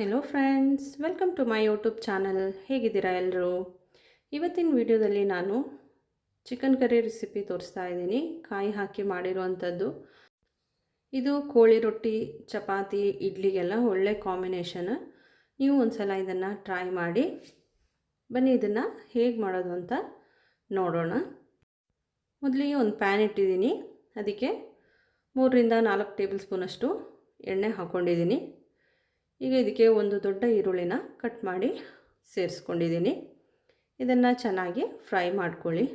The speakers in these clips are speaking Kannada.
Hello friends welcome to my YouTube channel ಹೇಗಿದ್ದೀರಾ ಎಲ್ಲರೂ ಇವತ್ತಿನ ವಿಡಿಯೋದಲ್ಲಿ ನಾನು ಚಿಕನ್ ಕರಿ ರೆಸಿಪಿ ತೋರಿಸ್ತಾ ಇದ್ದೀನಿ. ಕಾಯಿ ಹಾಕಿ ಮಾಡಿರುವಂಥದ್ದು. ಇದು ಕೋಳಿ ರೊಟ್ಟಿ, ಚಪಾತಿ, ಇಡ್ಲಿಗೆಲ್ಲ ಒಳ್ಳೆ ಕಾಂಬಿನೇಷನ್ ನೀವು ಒಂದು ಸಲ ಇದನ್ನು ಟ್ರೈ ಮಾಡಿ. ಬನ್ನಿ ಇದನ್ನು ಹೇಗೆ ಮಾಡೋದು ಅಂತ ನೋಡೋಣ. ಮೊದಲಿಗೆ ಒಂದು ಪ್ಯಾನ್ ಇಟ್ಟಿದ್ದೀನಿ. ಅದಕ್ಕೆ ಮೂರರಿಂದ ನಾಲ್ಕು ಟೇಬಲ್ ಸ್ಪೂನಷ್ಟು ಎಣ್ಣೆ ಹಾಕ್ಕೊಂಡಿದ್ದೀನಿ ಈಗ ಇದಕ್ಕೆ ಒಂದು ದೊಡ್ಡ ಈರುಳ್ಳಿನ ಕಟ್ ಮಾಡಿ ಸೇರಿಸ್ಕೊಂಡಿದ್ದೀನಿ. ಇದನ್ನು ಚೆನ್ನಾಗಿ ಫ್ರೈ ಮಾಡ್ಕೊಳ್ಳಿ.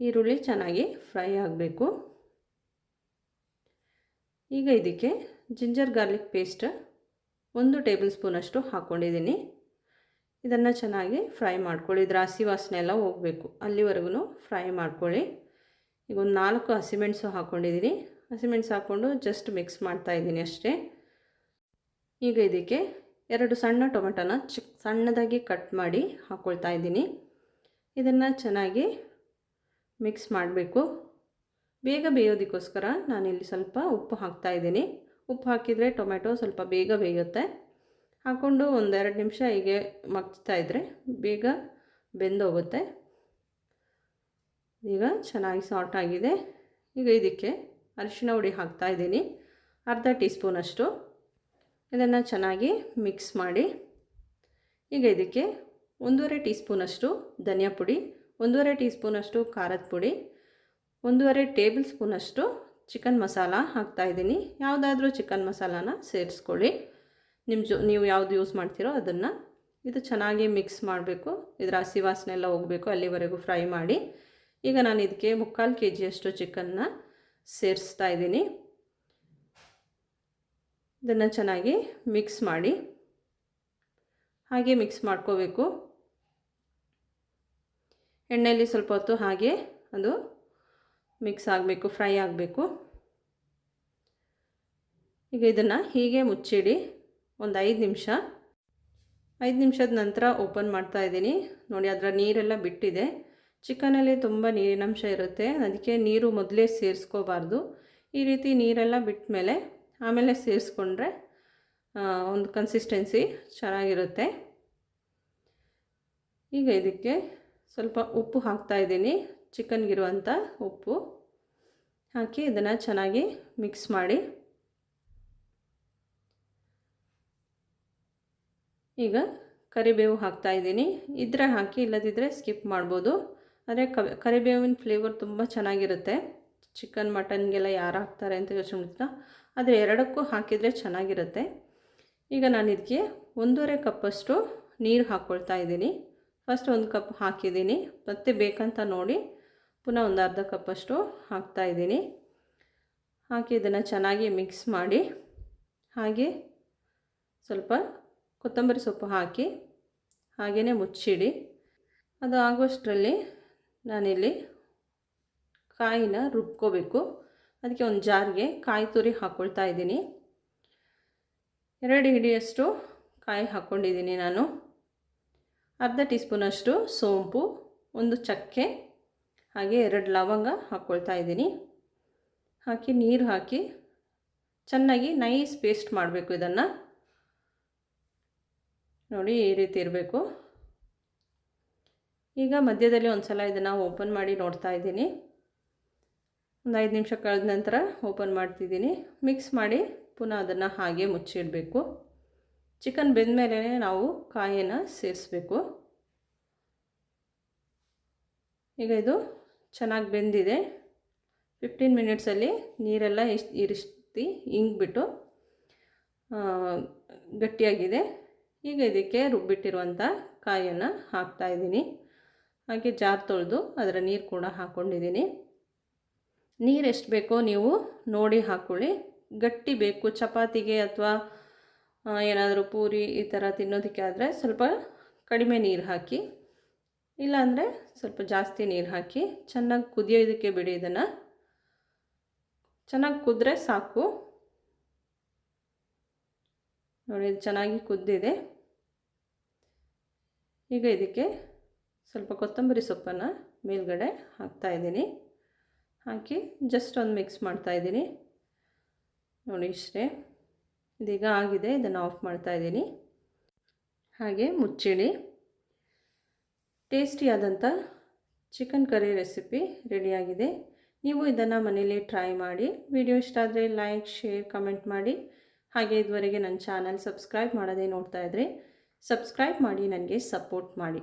ಈರುಳ್ಳಿ ಚೆನ್ನಾಗಿ ಫ್ರೈ ಆಗಬೇಕು. ಈಗ ಇದಕ್ಕೆ ಜಿಂಜರ್ ಗಾರ್ಲಿಕ್ ಪೇಸ್ಟ್ ಒಂದು ಟೇಬಲ್ ಸ್ಪೂನಷ್ಟು ಹಾಕ್ಕೊಂಡಿದ್ದೀನಿ ಇದನ್ನು ಚೆನ್ನಾಗಿ ಫ್ರೈ ಮಾಡ್ಕೊಳ್ಳಿ. ದ್ರಾಸಿ ವಾಸನೆ ಎಲ್ಲ ಹೋಗಬೇಕು. ಅಲ್ಲಿವರೆಗೂ ಫ್ರೈ ಮಾಡ್ಕೊಳ್ಳಿ. ಈಗ ಒಂದು ನಾಲ್ಕು ಹಸಿಮೆಣಸು ಹಾಕ್ಕೊಂಡಿದ್ದೀನಿ ಹಸಿಮೆಣಸು ಹಾಕ್ಕೊಂಡು ಜಸ್ಟ್ ಮಿಕ್ಸ್ ಮಾಡ್ತಾ ಇದ್ದೀನಿ ಅಷ್ಟೇ. ಈಗ ಇದಕ್ಕೆ ಎರಡು ಸಣ್ಣ ಟೊಮೆಟೊನ ಚಿಕ್ ಸಣ್ಣದಾಗಿ ಕಟ್ ಮಾಡಿ ಹಾಕ್ಕೊಳ್ತಾ ಇದ್ದೀನಿ. ಇದನ್ನು ಚೆನ್ನಾಗಿ ಮಿಕ್ಸ್ ಮಾಡಬೇಕು. ಬೇಗ ಬೇಯೋದಕ್ಕೋಸ್ಕರ ನಾನಿಲ್ಲಿ ಸ್ವಲ್ಪ ಉಪ್ಪು ಹಾಕ್ತಾ ಇದ್ದೀನಿ. ಉಪ್ಪು ಹಾಕಿದರೆ ಟೊಮೆಟೊ ಸ್ವಲ್ಪ ಬೇಗ ಬೇಯುತ್ತೆ. ಹಾಕ್ಕೊಂಡು ಒಂದೆರಡು ನಿಮಿಷ ಹೀಗೆ ಮಗ್ತಾ ಇದ್ದರೆ ಬೇಗ ಬೆಂದೋಗುತ್ತೆ. ಈಗ ಚೆನ್ನಾಗಿ ಸಾಲ್ಟ್ ಆಗಿದೆ. ಈಗ ಇದಕ್ಕೆ ಅರಿಶಿನ ಹುಡಿ ಹಾಕ್ತಾ ಇದ್ದೀನಿ. ಅರ್ಧ ಟೀ ಸ್ಪೂನಷ್ಟು ಇದನ್ನು ಚೆನ್ನಾಗಿ ಮಿಕ್ಸ್ ಮಾಡಿ. ಈಗ ಇದಕ್ಕೆ ಒಂದೂವರೆ ಟೀ ಸ್ಪೂನಷ್ಟು ಧನಿಯಾ ಪುಡಿ, ಒಂದೂವರೆ ಟೀ ಸ್ಪೂನಷ್ಟು ಖಾರದ ಪುಡಿ, ಒಂದೂವರೆ ಟೇಬಲ್ ಸ್ಪೂನಷ್ಟು ಚಿಕನ್ ಮಸಾಲ ಹಾಕ್ತಾಯಿದ್ದೀನಿ ಯಾವುದಾದ್ರೂ ಚಿಕನ್ ಮಸಾಲಾನ ಸೇರಿಸ್ಕೊಳ್ಳಿ. ನಿಮ್ಮ ಜೊ, ನೀವು ಯಾವುದು ಯೂಸ್ ಮಾಡ್ತೀರೋ ಅದನ್ನು ಇದು ಚೆನ್ನಾಗಿ ಮಿಕ್ಸ್ ಮಾಡಬೇಕು. ಇದರ ಹಸಿ ವಾಸನೆ ಎಲ್ಲ ಹೋಗಬೇಕು ಅಲ್ಲಿವರೆಗೂ ಫ್ರೈ ಮಾಡಿ. ಈಗ ನಾನು ಇದಕ್ಕೆ ಮುಕ್ಕಾಲು ಕೆ ಜಿಯಷ್ಟು ಚಿಕನ್ನ ಸೇರಿಸ್ತಾ ಇದ್ದೀನಿ. ಇದನ್ನು ಚೆನ್ನಾಗಿ ಮಿಕ್ಸ್ ಮಾಡಿ. ಹಾಗೆ ಮಿಕ್ಸ್ ಮಾಡ್ಕೋಬೇಕು. ಎಣ್ಣೆಯಲ್ಲಿ ಸ್ವಲ್ಪ ಹೊತ್ತು ಹಾಗೆ ಅದು ಮಿಕ್ಸ್ ಆಗಬೇಕು, ಫ್ರೈ ಆಗಬೇಕು. ಈಗ ಇದನ್ನು ಹೀಗೆ ಮುಚ್ಚಿಡಿ. ಒಂದು ಐದು ನಿಮಿಷ. ಐದು ನಿಮಿಷದ ನಂತರ ಓಪನ್ ಮಾಡ್ತಾ ಇದ್ದೀನಿ. ನೋಡಿ ಅದರ ನೀರೆಲ್ಲ ಬಿಟ್ಟಿದೆ. ಚಿಕನಲ್ಲಿ ತುಂಬ ನೀರಿನಂಶ ಇರುತ್ತೆ. ಅದಕ್ಕೆ ನೀರು ಮೊದಲೇ ಸೇರಿಸ್ಕೋಬಾರ್ದು. ಈ ರೀತಿ ನೀರೆಲ್ಲ ಬಿಟ್ಟ ಮೇಲೆ ಆಮೇಲೆ ಸೇರಿಸ್ಕೊಂಡ್ರೆ ಒಂದು ಕನ್ಸಿಸ್ಟೆನ್ಸಿ ಚೆನ್ನಾಗಿರುತ್ತೆ. ಈಗ ಇದಕ್ಕೆ ಸ್ವಲ್ಪ ಉಪ್ಪು ಹಾಕ್ತಾಯಿದ್ದೀನಿ ಚಿಕನ್ಗಿರುವಂಥ ಉಪ್ಪು ಹಾಕಿ ಇದನ್ನು ಚೆನ್ನಾಗಿ ಮಿಕ್ಸ್ ಮಾಡಿ. ಈಗ ಕರಿಬೇವು ಹಾಕ್ತಾಯಿದ್ದೀನಿ ಇದ್ರೆ ಹಾಕಿ ಇಲ್ಲದಿದ್ದರೆ ಸ್ಕಿಪ್ ಮಾಡ್ಬೋದು. ಆದರೆ ಕರಿಬೇವಿನ ಫ್ಲೇವರ್ ತುಂಬ ಚೆನ್ನಾಗಿರುತ್ತೆ. ಚಿಕನ್ ಮಟನ್ಗೆಲ್ಲ ಯಾರು ಹಾಕ್ತಾರೆ ಅಂತ ಯೋಚನೆ ಮಾಡ್ತಾ ಆದರೆ ಎರಡಕ್ಕೂ ಹಾಕಿದರೆ ಚೆನ್ನಾಗಿರುತ್ತೆ. ಈಗ ನಾನು ಇದಕ್ಕೆ ಒಂದೂವರೆ ಕಪ್ಪಷ್ಟು ನೀರು ಹಾಕ್ಕೊಳ್ತಾ ಇದ್ದೀನಿ. ಫಸ್ಟ್ ಒಂದು ಕಪ್ ಹಾಕಿದ್ದೀನಿ. ಮತ್ತೆ ಬೇಕಂತ ನೋಡಿ ಪುನಃ ಒಂದು ಅರ್ಧ ಕಪ್ಪಷ್ಟು ಹಾಕ್ತಾಯಿದ್ದೀನಿ ಹಾಕಿ ಇದನ್ನು ಚೆನ್ನಾಗಿ ಮಿಕ್ಸ್ ಮಾಡಿ. ಹಾಗೆ ಸ್ವಲ್ಪ ಕೊತ್ತಂಬರಿ ಸೊಪ್ಪು ಹಾಕಿ ಹಾಗೆಯೇ ಮುಚ್ಚಿಡಿ. ಅದು ಆಗೋಷ್ಟರಲ್ಲಿ ನಾನಿಲ್ಲಿ ಕಾಯಿನ ರುಬ್ಕೋಬೇಕು. ಅದಕ್ಕೆ ಒಂದು ಜಾರಿಗೆ ಕಾಯಿ ತುರಿ ಹಾಕ್ಕೊಳ್ತಾ ಇದ್ದೀನಿ. ಎರಡು ಹಿಡಿಯಷ್ಟು ಕಾಯಿ ಹಾಕ್ಕೊಂಡಿದ್ದೀನಿ ನಾನು. ಅರ್ಧ ಟೀ ಸ್ಪೂನಷ್ಟು ಸೋಂಪು, ಒಂದು ಚಕ್ಕೆ, ಹಾಗೆ ಎರಡು ಲವಂಗ ಹಾಕ್ಕೊಳ್ತಾ ಇದ್ದೀನಿ. ಹಾಕಿ ನೀರು ಹಾಕಿ ಚೆನ್ನಾಗಿ ನೈಸ್ ಪೇಸ್ಟ್ ಮಾಡಬೇಕು ಇದನ್ನು. ನೋಡಿ ಈ ರೀತಿ ಇರಬೇಕು. ಈಗ ಮಧ್ಯದಲ್ಲಿ ಒಂದು ಸಲ ಇದನ್ನು ಓಪನ್ ಮಾಡಿ ನೋಡ್ತಾ ಇದ್ದೀನಿ. ಒಂದು ಐದು ನಿಮಿಷ ಕಳೆದ ನಂತರ ಓಪನ್ ಮಾಡ್ತಿದ್ದೀನಿ. ಮಿಕ್ಸ್ ಮಾಡಿ ಪುನಃ ಅದನ್ನು ಹಾಗೆ ಮುಚ್ಚಿಡಬೇಕು. ಚಿಕನ್ ಬೆಂದ ಮೇಲೆ ನಾವು ಕಾಯಿಯನ್ನು ಸೇರಿಸ್ಬೇಕು. ಈಗ ಇದು ಚೆನ್ನಾಗಿ ಬೆಂದಿದೆ. ಫಿಫ್ಟೀನ್ ಮಿನಿಟ್ಸಲ್ಲಿ ನೀರೆಲ್ಲ ಇಷ್ಟು ಇರಿಸ್ತಿ ಹಿಂಗ್ಬಿಟ್ಟು ಗಟ್ಟಿಯಾಗಿದೆ. ಈಗ ಇದಕ್ಕೆ ರುಬ್ಬಿಟ್ಟಿರುವಂಥ ಕಾಯನ್ನು ಹಾಕ್ತಾಯಿದ್ದೀನಿ ಹಾಗೆ ಜಾರ್ ತೊಳೆದು ಅದರ ನೀರು ಕೂಡ ಹಾಕ್ಕೊಂಡಿದ್ದೀನಿ ನೀರು ಎಷ್ಟು ಬೇಕೋ ನೀವು ನೋಡಿ ಹಾಕ್ಕೊಳ್ಳಿ ಗಟ್ಟಿ ಬೇಕು, ಚಪಾತಿಗೆ ಅಥವಾ ಏನಾದರೂ ಪೂರಿ ಈ ಥರ ತಿನ್ನೋದಕ್ಕೆ ಆದರೆ ಸ್ವಲ್ಪ ಕಡಿಮೆ ನೀರು ಹಾಕಿ. ಇಲ್ಲಾಂದರೆ ಸ್ವಲ್ಪ ಜಾಸ್ತಿ ನೀರು ಹಾಕಿ ಚೆನ್ನಾಗಿ ಕುದಿಯೋದಕ್ಕೆ ಬಿಡಿ ಇದನ್ನು. ಚೆನ್ನಾಗಿ ಕುದ್ರೆ ಸಾಕು. ನೋಡಿ ಚೆನ್ನಾಗಿ ಕುದ್ದಿದೆ. ಈಗ ಇದಕ್ಕೆ ಸ್ವಲ್ಪ ಕೊತ್ತಂಬರಿ ಸೊಪ್ಪನ್ನು ಮೇಲ್ಗಡೆ ಹಾಕ್ತಾಯಿದ್ದೀನಿ ಹಾಕಿ ಜಸ್ಟ್ ಒಂದು ಮಿಕ್ಸ್ ಮಾಡ್ತಾಯಿದ್ದೀನಿ ನೋಡಿ ಇಷ್ಟೇ. ಇದೀಗ ಆಗಿದೆ, ಇದನ್ನು ಆಫ್ ಮಾಡ್ತಾ ಇದ್ದೀನಿ. ಹಾಗೆ ಮುಚ್ಚಿಡಿ. ಟೇಸ್ಟಿಯಾದಂಥ ಚಿಕನ್ ಕರಿ ರೆಸಿಪಿ ರೆಡಿಯಾಗಿದೆ ನೀವು ಇದನ್ನು ಮನೇಲಿ ಟ್ರೈ ಮಾಡಿ ವಿಡಿಯೋ ಇಷ್ಟ ಆದರೆ ಲೈಕ್ ಶೇರ್ ಕಮೆಂಟ್ ಮಾಡಿ. ಹಾಗೆ ಇದುವರೆಗೆ ನನ್ನ ಚಾನಲ್ ಸಬ್ಸ್ಕ್ರೈಬ್ ಮಾಡೋದೇ ನೋಡ್ತಾ ಇದ್ರೆ ಸಬ್ಸ್ಕ್ರೈಬ್ ಮಾಡಿ, ನನಗೆ ಸಪೋರ್ಟ್ ಮಾಡಿ.